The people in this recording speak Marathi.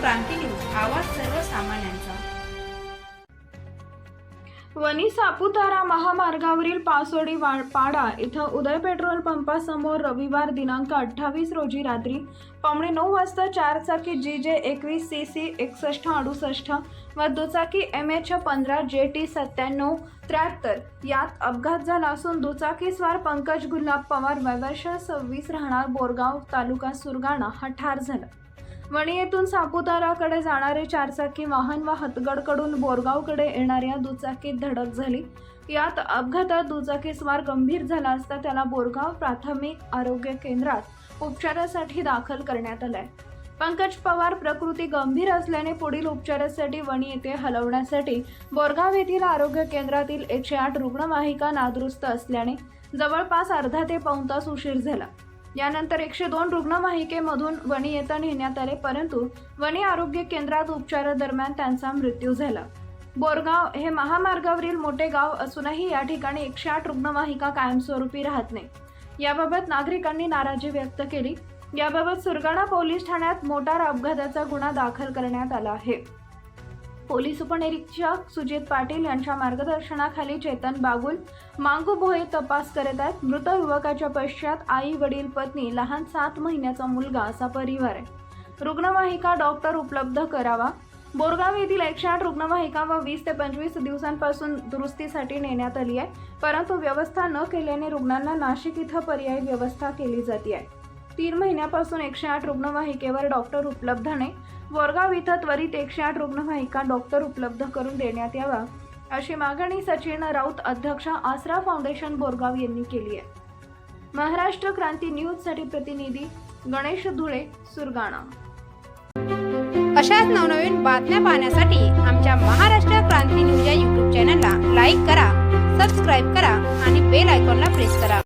क्रांती न्यूज आवाज सर्वसामान्यांचा. वणी सापुतारा महामार्गावरील पासोडी पाडा इथं उदय पेट्रोल पंपासमोर रविवार दिनांक अठ्ठावीस रोजी रात्री पावणे नऊ वाजता चारचाकी जी जे एकवीस सी सी एकसष्ट अडुसष्ट व दुचाकी एम एच पंधरा जे टी सत्त्याण्णव त्र्याहत्तर यात अपघात झाला असून दुचाकीस्वार पंकज गुलाब पवार वयवर्ष सव्वीस राहणार बोरगाव तालुका सुरगाणा हा ठार झाला. वणी येथून सापुताराकडे जाणारे चारचाकी वाहन व हतगडकडून बोरगावकडे येणाऱ्या दुचाकीत धडक झाली. यात अपघातात दुचाकीस्वार गंभीर झाला असता त्याला बोरगाव प्राथमिक आरोग्य केंद्रात उपचारासाठी दाखल करण्यात आलाय. पंकज पवार प्रकृती गंभीर असल्याने पुढील उपचारासाठी वणी येथे हलवण्यासाठी बोरगाव येथील आरोग्य केंद्रातील एकशे आठ रुग्णवाहिका नादुरुस्त असल्याने जवळपास अर्धा ते पाऊण तास उशीर झाला. यानंतर एकशे दोन रुग्णवाहिकेमधून वणी येता नेण्यात आले परंतु वणी आरोग्य केंद्रात उपचारादरम्यान त्यांचा मृत्यू झाला. बोरगाव हे महामार्गावरील मोठे गाव असूनही या ठिकाणी एकशे आठ रुग्णवाहिका कायमस्वरूपी राहत नाही. याबाबत नागरिकांनी नाराजी व्यक्त केली. याबाबत सुरगाणा पोलीस ठाण्यात मोटार अपघाताचा गुन्हा दाखल करण्यात आला आहे. पोलीस उपनिरीक्षक सुजित पाटील यांच्या मार्गदर्शनाखाली चेतन बागुल मांगू भोये तपास करत आहेत. मृत युवकाच्या पश्चात आई वडील पत्नी लहान सात महिन्याचा मुलगा असा परिवार आहे. रुग्णवाहिका डॉक्टर उपलब्ध करावा. बोरगाव येथील एकशे आठ रुग्णवाहिका व वीस ते पंचवीस दिवसांपासून दुरुस्तीसाठी नेण्यात आली आहे. परंतु व्यवस्था न केल्याने रुग्णांना नाशिक इथं पर्यायी व्यवस्था केली जाते आहे. तीन महिन्यापासून एकशे आठ रुग्णवाहिकेवर डॉक्टर उपलब्ध नाही. बोरगाव इथं त्वरित एकशे आठ रुग्णवाहिका डॉक्टर उपलब्ध करून देण्यात यावा अशी मागणी सचिन राऊत अध्यक्ष आसरा फाउंडेशन बोरगाव यांनी केली आहे. महाराष्ट्र क्रांती न्यूजसाठी प्रतिनिधी गणेश धुळे सुरगाणा. अशाच नवनवीन बातम्या पाहण्यासाठी आमच्या महाराष्ट्र क्रांती न्यूज या यूट्यूब चॅनलला लाईक करा सबस्क्राईब करा आणि बेल आयकॉनला प्रेस करा.